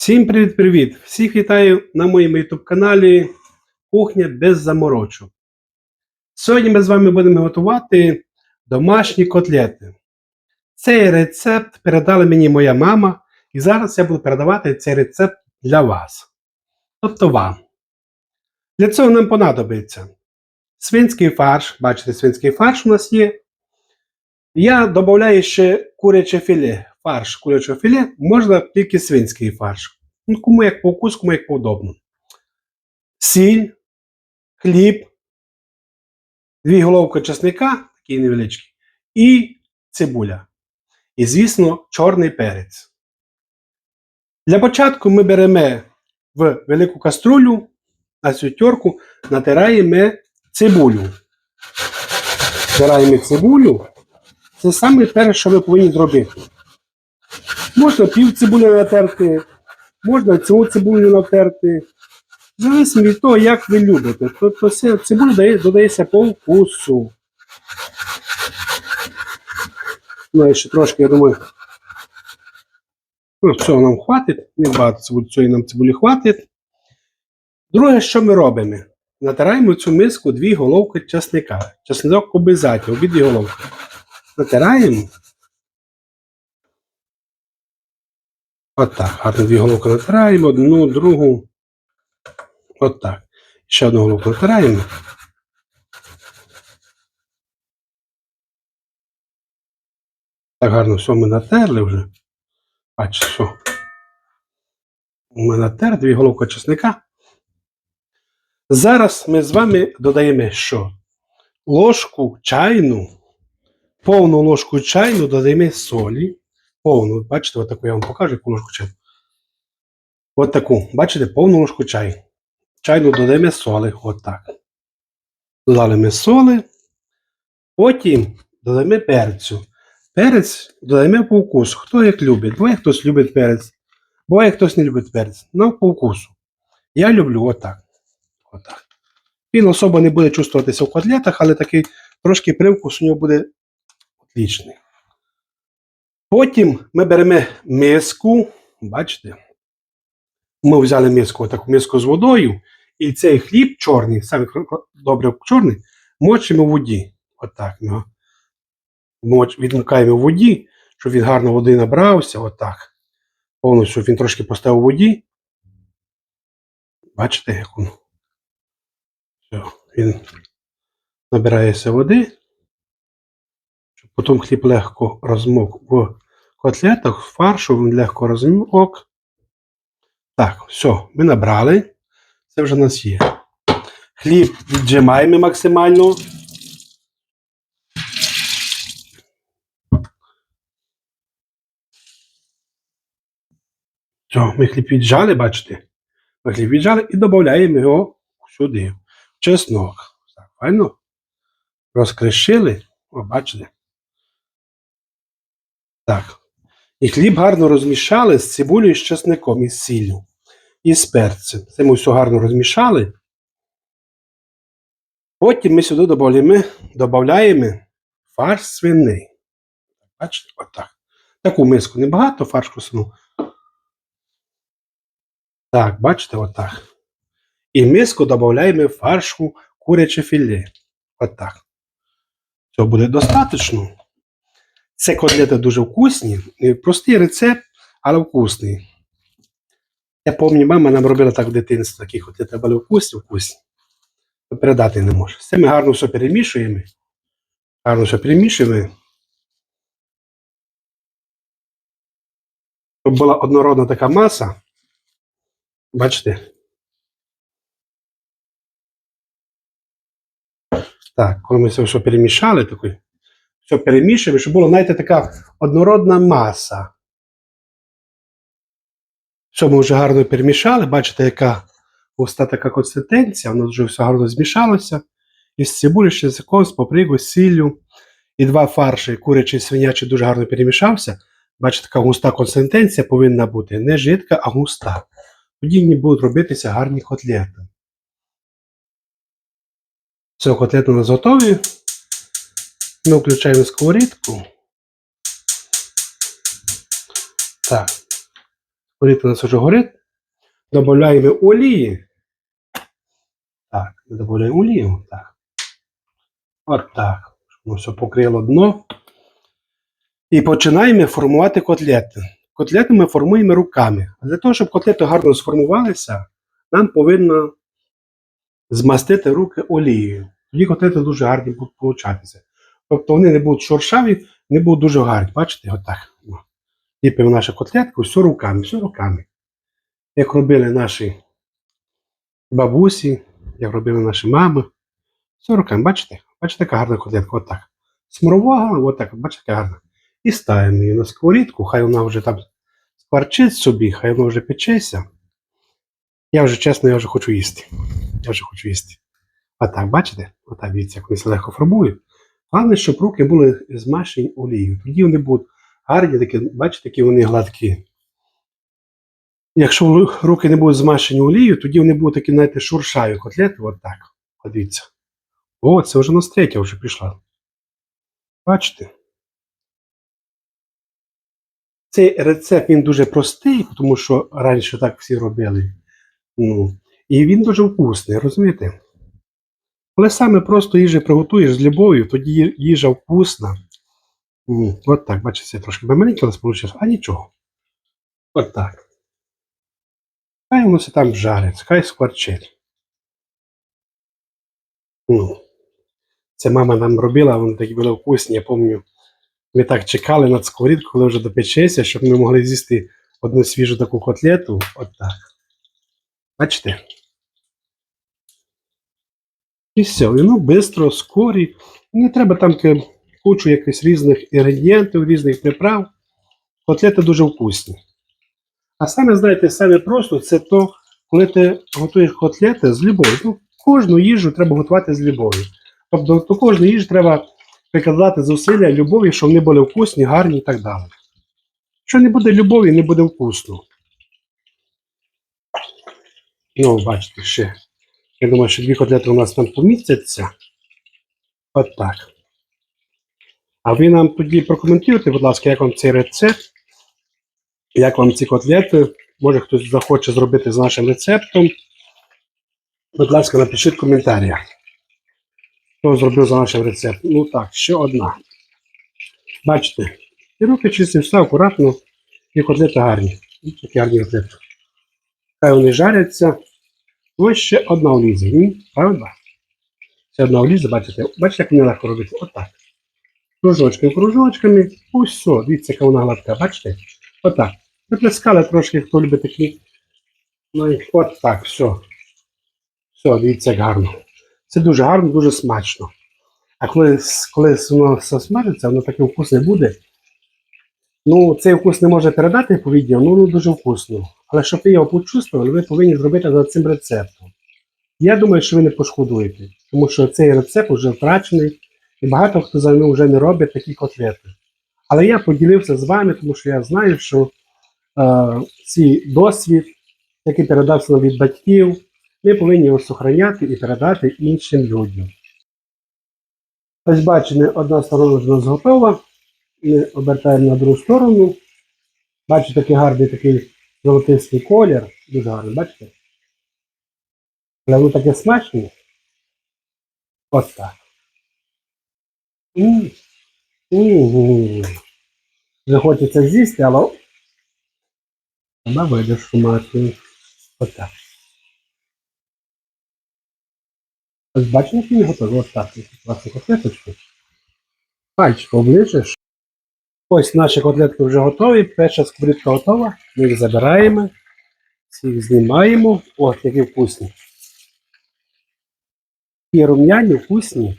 Всім привіт-привіт! Всіх вітаю на моєму YouTube каналі Кухня без заморочок. Сьогодні ми з вами будемо готувати домашні котлети. Цей рецепт передала мені моя мама, і зараз я буду передавати цей рецепт для вас. Тобто вам. Для цього нам понадобиться свинський фарш. Бачите, свинський фарш у нас є. Я додаю ще куряче філе. Фарш курячого філе можна тільки свинський фарш. Ну, кому як по вкусу, кому як подобно. Сіль, хліб, дві головки чесника, такий невеличкий, і цибуля. І, звісно, чорний перець. Для початку ми беремо в велику каструлю, на цю терку натираємо цибулю. Натираємо цибулю. Це саме перше, що ви повинні зробити. Можна пів цибулі натерти, можна цілу цибулю натерти. Залежно від того, як ви любите. Тобто цибуля дає, додається по вкусу. Ну, ще трошки, я думаю. Ну, цього нам хватить. Небагато цієї нам цибулі хватить. Друге, що ми робимо? Натираємо цю миску дві головки чесника. Чеснок обов'язково, обидві головки. Натираємо. Отак. Гарно дві головки натираємо, одну, другу. Отак. Ще одну головку натираємо. Так гарно все ми натерли вже. Бачите, що. Ми натер дві головки чесника. Зараз ми з вами додаємо що? Ложку чайну, повну ложку чайну додаємо солі. Повну, бачите, отаку я вам покажу, яку ложку чайну. От таку, бачите, повну ложку чайну. Чайну додаємо соли, отак. Додали ми соли. Потім додаємо перцю. Перець додаємо по вкусу. Хто як любить. Буває хтось любить перець, буває хтось не любить перець. Ну, по вкусу. Я люблю отак. Отак. Він особо не буде чувствуватися в котлетах, але такий трошки привкус у нього буде отлічний. Потім ми беремо миску, бачите? Ми взяли миску, таку миску з водою, і цей хліб чорний, саме добре чорний, мочимо в воді. Отак ми його відмикаємо в воді, щоб він гарно води набрався. Отак. Повністю щоб він трошки поставив у воді. Бачите, як він? Все, він набирається води, щоб потім хліб легко розмок в котлетах, фаршу він легко розмок. Так, все, ми набрали. Це вже у нас є. Хліб віджимаємо максимально. Все, ми хліб віджали, бачите? Ми хліб віджали і додаємо його сюди. Чеснок. Так, файно. Розкришили. О, бачите? Так. І хліб гарно розмішали з цибулею, з чесником, і з сіллю, і з перцем. Це ми все гарно розмішали. Потім ми сюди додаємо, фарш свиний. Бачите, отак. Таку миску небагато, фарш кусну. Так, бачите, отак. І миску додаємо фаршу куряче філе. Отак. Цього буде достатньо. Це котлети дуже вкусні. Простий рецепт, але вкусний. Я пам'ятаю, мама нам робила так в дитинстві, такі котлети були вкусні, вкусні. Передати не можу. Це ми гарно все перемішуємо. Гарно все перемішуємо. Щоб була однородна така маса. Бачите? Так, коли ми все перемішали, такий, все перемішуємо, щоб була, знаєте, така однородна маса. Все ми вже гарно перемішали, бачите, яка густа така консистенція, воно вже все гарно змішалося. Із цибулі, з якогось, папригу, з сіллю. І два фарші, курячий і свинячий, дуже гарно перемішався. Бачите, така густа консистенція повинна бути. Не жидка, а густа. Тоді не будуть робитися гарні котлети. Все, котлети у нас готові. Ми включаємо сковорідку. Так. Олійка у нас вже горить. Додаємо олії. Так, додаємо олію. Так. От так. Щоб все покрило дно. І починаємо формувати котлети. Котлети ми формуємо руками. Для того, щоб котлети гарно сформувалися, нам повинно змастити руки олією. Тоді котлети дуже гарні будуть получатися. Тобто вони не будуть шоршаві, не будуть дуже гарні. Бачите, отак. Ліпимо нашу котлетку, все руками, все руками. Як робили наші бабусі, як робили наші мами. Все руками, бачите? Бачите, яка гарна котлетка, отак. Сморова, отак, бачите, яка гарна. І ставимо її на сковорідку, хай вона вже там скварчить собі, хай вона вже печеться. Я вже чесно, я вже хочу їсти. Я вже хочу їсти. Отак, бачите? Отак, дивіться, як вони легко формують. Головне, щоб руки були змащені олією. Тоді вони будуть гарні, такі, бачите, які вони гладкі. Якщо руки не будуть змащені олією, тоді вони будуть такі, знаєте, шуршаві котлети, от так. От Дивіться. О, це вже у нас третя вже пішла. Бачите? Цей рецепт він дуже простий, тому що раніше так всі робили. Ну, і він дуже вкусний, розумієте? Коли саме просто їжу приготуєш з любов'ю, тоді їжа вкусна. М, От так, бачите, це трошки маленьке у вийшло, а нічого. От так. Хай воно все там жарить, хай скворчить. Ну, це мама нам робила, вони такі були вкусні, я пам'ятаю. Ми так чекали на сковорідку, коли вже допечеться, щоб ми могли з'їсти одну свіжу таку котлету. От так. Бачите? І все, воно швидко, скорі. Не треба там кучу якихось різних інгредієнтів, різних приправ. Котлети дуже вкусні. А саме, знаєте, саме просто це то, коли ти готуєш котлети з любов'ю. Ну, кожну їжу треба готувати з любов'ю. Тобто до кожної їжі треба прикладати зусилля любові, щоб вони були вкусні, гарні і так далі. Якщо не буде любові, не буде вкусно. Ну, бачите, ще. Я думаю, що дві котлети у нас там помістяться. От так. А ви нам тоді прокоментуйте, будь ласка, як вам цей рецепт, як вам ці котлети. Може хтось захоче зробити з нашим рецептом. Будь ласка, напишіть в коментарях. Хто зробив за нашим рецептом? Ну так, ще одна. Бачите, і руки чисті, все акуратно, і котлети гарні. І такі гарні котлети. Хай вони жаряться. Ось ще одна оліза. М, Правда? Ще одна оліза, бачите? Бачите, як вони легко робити? Отак. Кружочками, кружочками. Все. Дивіться, яка вона гладка, бачите? Отак. Приплескали трошки, хто любить такі. Ну і от так, все. Все, дивіться, як гарно. Це дуже гарно, дуже смачно. А коли, коли воно все смажиться, воно таке вкусне буде. Ну, цей вкус не може передати по відео, ну воно дуже вкусно. Але щоб ви його почувствували, ви повинні зробити за цим рецептом. Я думаю, що ви не пошкодуєте, тому що цей рецепт вже втрачений, і багато хто за ним вже не робить такі котлети. Але я поділився з вами, тому що я знаю, що е, цей досвід, який передався від батьків, ми повинні його зберігати і передати іншим людям. Ось бачите, одна сторона вже нас готова. Ми обертаємо на другу сторону. Бачите, такий гарний такий золотистий колір. Дуже гарний, бачите? Але воно таке смачне. Ось так. Вже хочеться з'їсти, але треба видиш шумати. Ось так. Ось бачите, як він готовий? Ось так. Власне котлеточку. Пальчик оближеш. Ось наші котлетки вже готові. Перша сковорідка готова. Ми їх забираємо. Всіх знімаємо. Ось, які вкусні. І рум'яні, вкусні.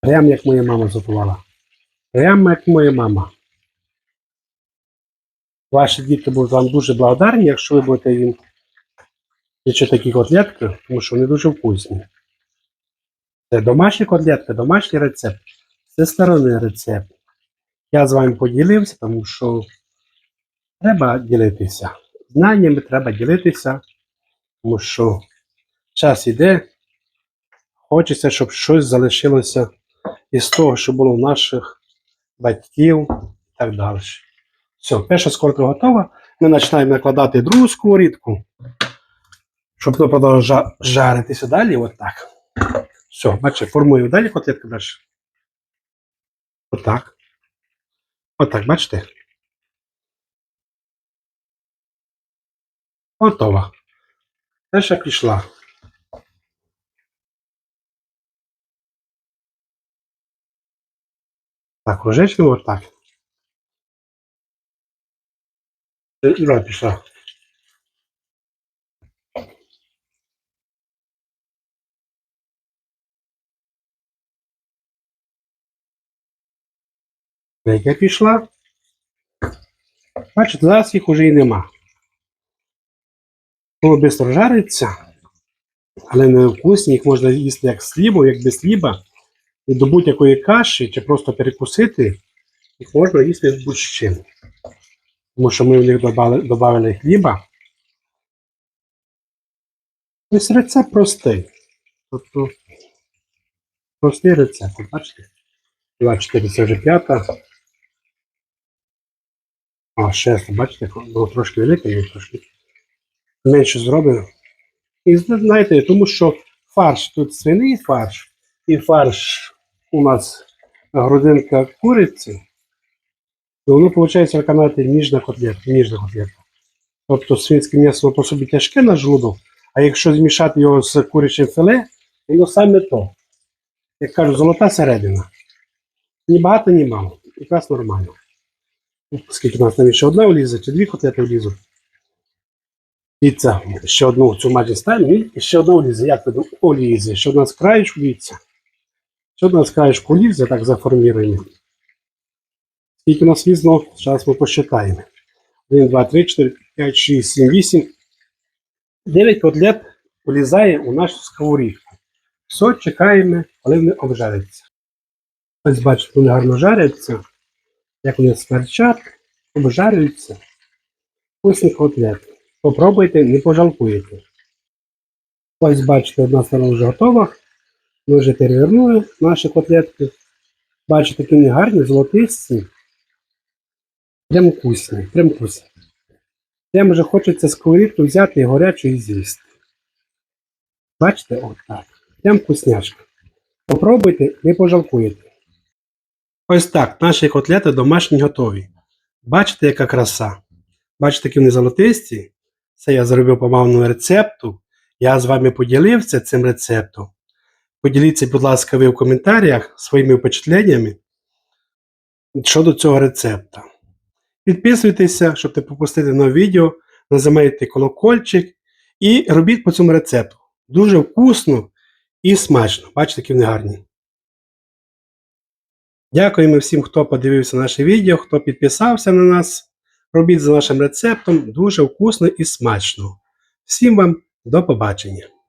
Прям як моя мама готувала. Прямо як моя мама. Ваші діти будуть вам дуже благодарні, якщо ви будете їм ще такі котлетки, тому що вони дуже вкусні. Це домашні котлетки, домашній рецепт. Це старинний рецепт. Я з вами поділився, тому що треба ділитися. Знаннями треба ділитися, тому що час іде. Хочеться, щоб щось залишилося із того, що було в наших батьків і так далі. Все, перша скорка готова. Ми починаємо накладати другу сковорідку, щоб воно продовжувало жаритися далі. От так. Все, бачите, формую далі котлетку далі. Отак. Отак, бачите? Готова. Перша пішла. Так, кружечком вот так. І пішла. Третя пішла. Бачите, зараз їх уже і нема. Воно швидко жариться, але не вкусні, їх можна їсти як з хлібом, як без хліба. І до будь-якої каші, чи просто перекусити, їх можна їсти з будь-чим. Тому що ми в них додали хліба. Ось рецепт простий. Тобто простий рецепт. Бачите? 24 це вже п'ята. А, шеста, бачите, було трошки велике, і трошки менше зроблено. І знаєте, тому що фарш тут свиний фарш, і фарш у нас грудинка куриці, то воно виходить, знаєте, ніжна котлетка, ніжна котлетка. Тобто свинське м'ясо по собі тяжке на желудок, а якщо змішати його з курячим філе, воно саме то. Як кажуть, золота середина. Ні багато, ні мало. Якраз нормально. Скільки у нас там ще одна влізе, чи дві котлети влізуть. Дивіться, ще одну цю майже ставимо і ще одна влізе. Як ви думаєте? О, лізе. Ще одна з краєчку, дивіться. Ще одна з краєчку лізе, так заформіруємо. Скільки у нас влізло, зараз ми посчитаємо. 1, 2, 3, 4, 5, 6, 7, 8. 9 котлет влізає у нашу сковорідку. Все, чекаємо, коли вони обжаряться. Ось бачите, вони гарно жаряться. Як вони смерчать, обжарюються. Вкусні котлети. Попробуйте, не пожалкуєте. Ось бачите, одна сторона вже готова. Ми вже перевернули наші котлетки. Бачите, вони гарні, золотисті. Прям вкусні, прям вкусні. Прям вже хочеться сковорідку взяти і горячу і з'їсти. Бачите, от так. Прям вкусняшка. Попробуйте, не пожалкуєте. Ось так, наші котлети домашні готові. Бачите, яка краса? Бачите, які вони золотисті? Це я зробив по мамному рецепту. Я з вами поділився цим рецептом. Поділіться, будь ласка, ви в коментарях своїми впечатленнями щодо цього рецепта. Підписуйтеся, щоб не пропустити нове відео, нажимайте колокольчик і робіть по цьому рецепту. Дуже вкусно і смачно. Бачите, які вони гарні. Дякуємо всім, хто подивився наше відео, хто підписався на нас. Робіть за нашим рецептом дуже вкусно і смачно. Всім вам до побачення!